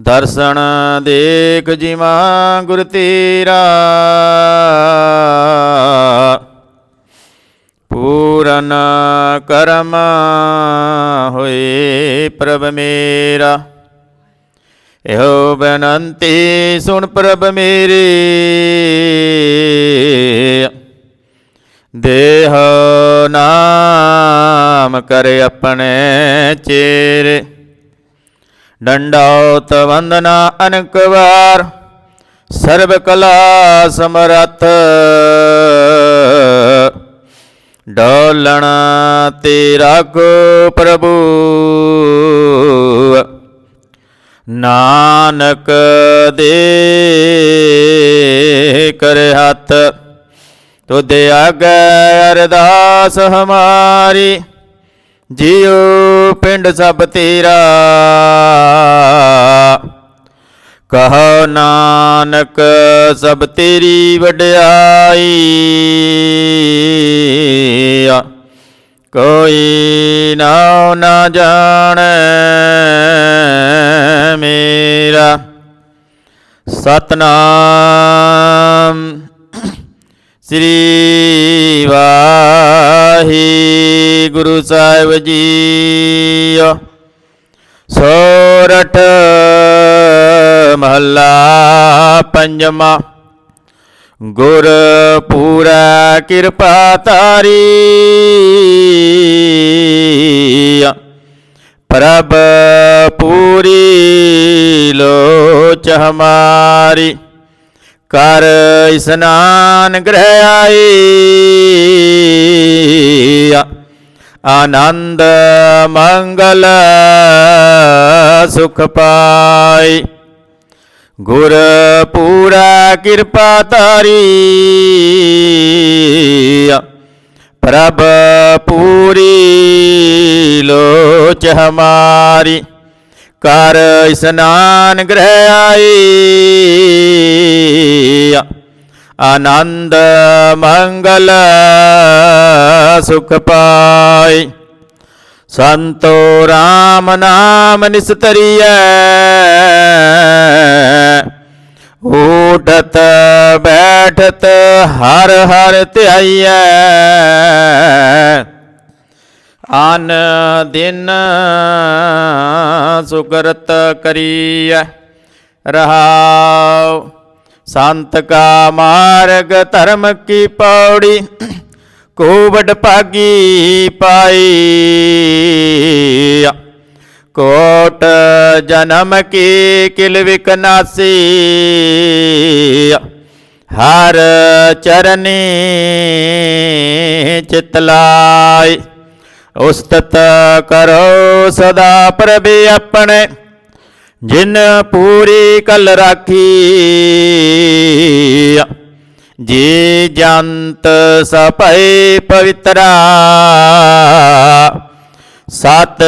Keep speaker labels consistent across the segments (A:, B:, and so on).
A: ਦਰਸ਼ਨ ਦੇਖ ਜਿਮਾ ਗੁਰ ਤੇਰਾ। ਪੂਰਨ ਕਰਮ ਹੋਏ ਪ੍ਰਭ ਮੇਰਾ। ਇਹੋ ਬੇਨੰਤੀ ਸੁਣ ਪ੍ਰਭ ਮੇਰੀ। ਦੇਹ ਨਾਮ ਕਰੇ ਆਪਣੇ ਚੇਰੇ। ਡੰਡਾਉਤ ਵੰਦਨਾ ਅਨਕ ਵਾਰ, ਸਰਬ ਕਲਾ ਸਮਰੱਥ। ਡੋਲਣ ਤੇਰਾ ਕੋ ਪ੍ਰਭੂ। ਨਾਨਕ ਦੇ ਕਰ ਹੱਥ, ਤੁਧ ਆਗੇ ਅਰਦਾਸ ਹਮਾਰੀ। ਜਿਉ ਪਿੰਡ ਸਭ ਤੇਰਾ। ਕਹੋ ਨਾਨਕ ਸਭ ਤੇਰੀ ਵਡਿਆਈ। ਕੋਈ ਨਾਉ ਨਾ ਜਾਣੈ ਮੇਰਾ। ਸਤਨਾਮ ਸ੍ਰੀ ਵਾਹਿਗੁਰੂ ਸਾਹਿਬ ਜੀਓ ਸੋਰਠ ਮਹੱਲਾ ਪੰਜਵਾ। ਗੁਰ ਪੂਰਾ ਕਿਰਪਾ ਤਾਰੀ ਪ੍ਰਭ ਪੂਰੀ ਲੋਚ ਹਮਾਰੀ। ਕਰ ਇਸਨਾਨ ਗ੍ਰਹਿ ਆਈ। ਆਨੰਦ, ਮੰਗਲ, ਸੁਖ ਪਾਈ। ਗੁਰ ਪੂਰਾ ਕਿਰਪਾ ਤਾਰੀ ਪ੍ਰਭ ਪੂਰੀ ਲੋਚ ਹਮਾਰੀ। ਕਰ ਇਸਨਾਨ ਗ੍ਰਹਿ ਆਈ। ਆਨੰਦ, ਮੰਗਲ, ਸੁਖ ਪਾਈ। ਸੰਤੋ ਰਾਮ ਨਾਮ ਨਿਸਤਰੀਐ। ਊਠਤ, ਬੈਠਤ, ਹਰ ਹਰ ਧਿਆਈਐ। ਆਨ ਦਿਨ ਸੁਗਰਤ ਕਰੀਐ। ਰਹਾਉ ਸੰਤ ਕਾ ਮਾਰਗ ਧਰਮ ਕੀ ਪੌੜੀ। ਕੋਵਡ ਭਾਗੀ ਪਾਈ ਕੋਟ ਜਨਮ ਕੀ ਕਿਲ ਵਿਕਨਾਸੀ ਹਰ ਚਰਨੀ ਚਿਤ ਲਾਈ। ਉਸਤਤ ਕਰੋ ਸਦਾ ਪ੍ਰਭੇ ਆਪਣੇ, ਜਿਨ ਪੂਰੀ ਕਲ ਰਾਖੀ। ਜੀ ਜੰਤ ਸਭੈ ਪਵਿੱਤਰਾ। ਸਤ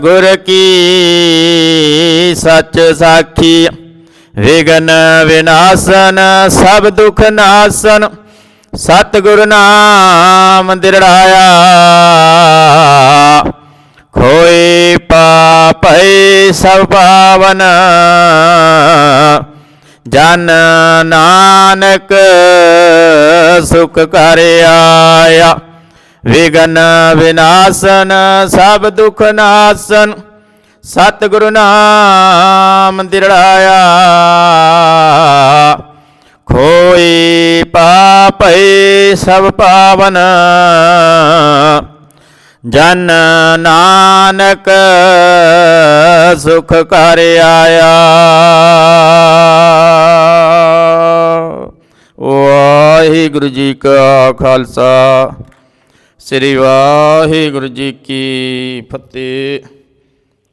A: ਗੁਰ ਕੀ ਸੱਚ ਸਾਖੀ, ਵਿਗਨ ਵਿਨਾਸ਼ਨ ਸਭ ਦੁਖ ਨਾਸਨ। ਸਤ ਗੁਰ ਨਾਮ ਦਿਰੜਾਇਆ। ਖੋਏ ਪਾਪੈ ਸਭ ਪਾਵਨ। ਜਨ ਨਾਨਕ ਸੁਖ ਕਰ ਆਇਆ। ਵਿਗਨ ਵਿਨਾਸ਼ਨ ਸਭ ਦੁਖ ਨਾਸਨ। ਸਤ ਨਾਮ ਦਿਰੜਾਇਆ। ਖੋਈ ਪਾਪੈ ਸਭ ਪਾਵਨ। ਜਨ ਨਾਨਕ ਸੁਖ ਕਰ ਆਇਆ। ਵਾਹਿਗੁਰੂ ਜੀ ਕਾ ਖਾਲਸਾ। ਸ੍ਰੀ ਵਾਹਿਗੁਰੂ ਜੀ ਕੀ ਫਤਿਹ।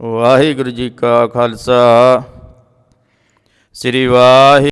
A: ਵਾਹਿਗੁਰੂ ਜੀ ਕਾ ਖਾਲਸਾ। ਸ੍ਰੀ ਵਾਹਿ